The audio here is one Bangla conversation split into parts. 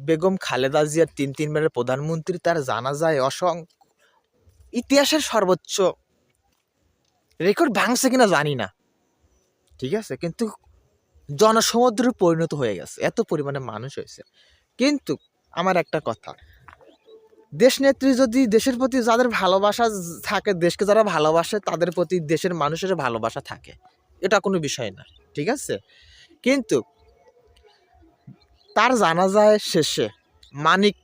বেগম খালেদা জিয়ার তিন তিনবারের প্রধানমন্ত্রী, তার জানা যায় অসং ইতিহাসের সর্বোচ্চ রেকর্ড ভাঙছে কিনা জানি না। ঠিক আছে? কিন্তু জনসমুদ্রে পরিণত হয়ে গেছে। এত পরিমাণে মানুষ হয়েছে। কিন্তু আমার একটা কথা দেশ নেত্রী যদি দেশের প্রতি যাদের ভালোবাসা থাকে, দেশকে যারা ভালোবাসে, তাদের প্রতি দেশের মানুষের ভালোবাসা থাকে। এটা কোনো বিষয় না। ঠিক আছে? কিন্তু তার জানাজায় শেষে মানিক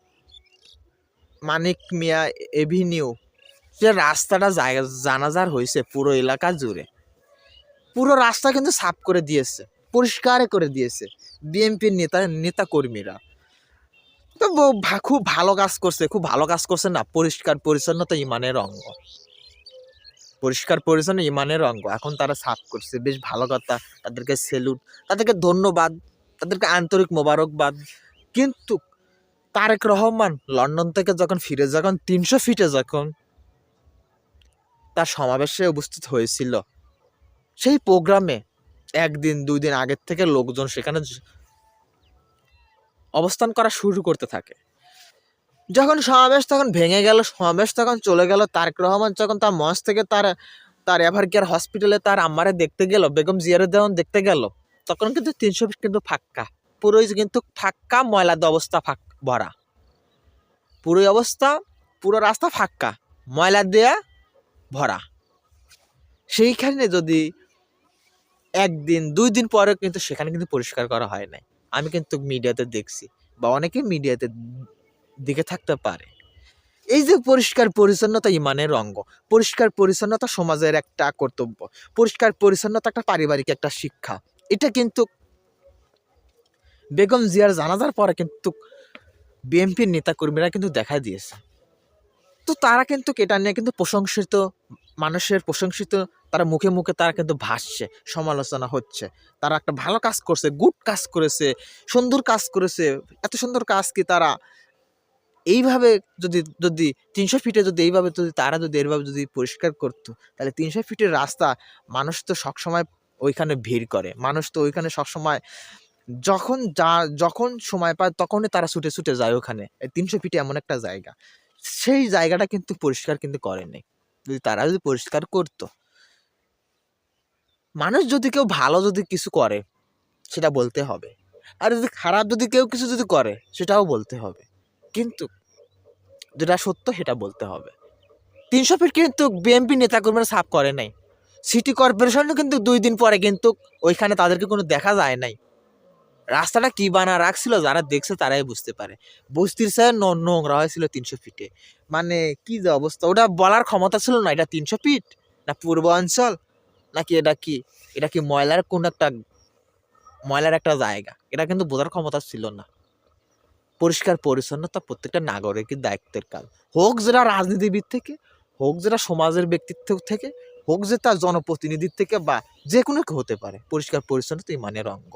মানিক মিয়া এভিনিউ। যে রাস্তাটা জানাজার হয়েছে পুরো এলাকা জুড়ে। পুরো রাস্তা কিন্তু সাফ করে দিয়েছে, পরিষ্কার করে দিয়েছে বিএনপির নেতা নেতা কর্মীরা তো খুব ভালো কাজ করছে, খুব ভালো কাজ করছে না, পরিষ্কার পরিচ্ছন্নতা ইমানের অঙ্গ। পরিষ্কার পরিচ্ছন্ন ইমানের অঙ্গ, এখন তারা সাফ করছে, বেশ ভালো কথা, তাদেরকে সেলুট তাদেরকে ধন্যবাদ। তাদেরকে আন্তরিক মোবারকবাদ। কিন্তু তারেক রহমান লন্ডন থেকে যখন ফিরে, যখন তিনশো ফিটে যখন তার সমাবেশে উপস্থিত হয়েছিল, সেই প্রোগ্রামে একদিন দুই দিন আগের থেকে লোকজন সেখানে অবস্থান করা শুরু করতে থাকে। যখন সমাবেশ তখন ভেঙে গেল, সমাবেশ তখন চলে গেল। তারেক রহমান যখন তার মঞ্চ থেকে তার তার এভার কেয়ার হসপিটালে তার আম্মারে দেখতে গেল, বেগম জিয়ারে দেখতে গেল তখন কিন্তু তিনশো ফিট কিন্তু ফাঁক্কা পুরোই কিন্তু ফাঁক্কা ময়লাদ অবস্থা ফাঁক, ভরা। পুরোই অবস্থা, পুরো রাস্তা ফাঁক্কা ময়লা দেয়া ভরা। সেইখানে যদি একদিন, দুই দিন পরে কিন্তু সেখানে কিন্তু পরিষ্কার করা হয় নাই। আমি কিন্তু মিডিয়াতে দেখছি বা অনেকে মিডিয়াতে দিকে থাকতে পারে। এই যে পরিষ্কার পরিচ্ছন্নতা ইমানের অঙ্গ, পরিষ্কার পরিচ্ছন্নতা সমাজের একটা কর্তব্য, পরিষ্কার পরিচ্ছন্নতা একটা পারিবারিক একটা শিক্ষা এটা কিন্তু বেগম জিয়ার জানাজার পরে কিন্তু বিএনপির নেতাকর্মীরা কিন্তু দেখা দিয়েছে। তো তারা কিন্তু এটা নিয়ে কিন্তু প্রশংসিত, মানুষের প্রশংসিত, তারা মুখে মুখে তারা কিন্তু ভাসছে, সমালোচনা হচ্ছে। তারা একটা ভালো কাজ করছে গুড কাজ করেছে, সুন্দর কাজ করেছে, এত সুন্দর কাজ কি তারা এইভাবে যদি যদি তিনশো ফিটে যদি এইভাবে যদি, তারা যদি এইভাবে যদি পরিষ্কার করতো, তাহলে তিনশো ফিটের রাস্তা মানুষ তো সবসময় ওইখানে ভিড় করে। মানুষ তো ওইখানে সবসময় যখন যা, যখন সময় পায় তখনই তারা ছুটে ছুটে যায় ওখানে। তিনশো ফিটে এমন একটা জায়গা। সেই জায়গাটা কিন্তু পরিষ্কার কিন্তু করেনি যদি তারা যদি পরিষ্কার করতো। মানুষ যদি কেউ ভালো যদি কিছু করে, সেটা বলতে হবে। আর যদি খারাপ যদি কেউ কিছু যদি করে, সেটাও বলতে হবে। কিন্তু যেটা সত্য সেটা বলতে হবে। তিনশো ফিট কিন্তু বিএনপি নেতাকর্মীরা সাফ করে নাই। সিটি কর্পোরেশনও কিন্তু দুই দিন পরে কিন্তু ওইখানে তাদেরকে কোনো দেখা যায় নাই। রাস্তাটা কি বানা রাখছিল যারা দেখছে তারাই বুঝতে পারে। বস্তির সাথে নোংরা হয়েছিল তিনশো ফিটে মানে কি যে অবস্থা? ওটা বলার ক্ষমতা ছিল না, এটা তিনশো ফিট না পূর্বাঞ্চল নাকি এটা কি? এটা কি ময়লার কোন একটা, ময়লার একটা জায়গা? এটা কিন্তু বোঝার ক্ষমতা ছিল না। পরিষ্কার, পরিচ্ছন্নতা প্রত্যেকটা নাগরিকের দায়িত্বের কাজ। হোক যেটা রাজনীতিবিদ থেকে, হোক যেটা সমাজের ব্যক্তিত্ব থেকে হোক যে তার জনপ্রতিনিধির থেকে বা যে কোনো হতে পারে। পরিষ্কার পরিচ্ছন্নতা ইমানের অঙ্গ।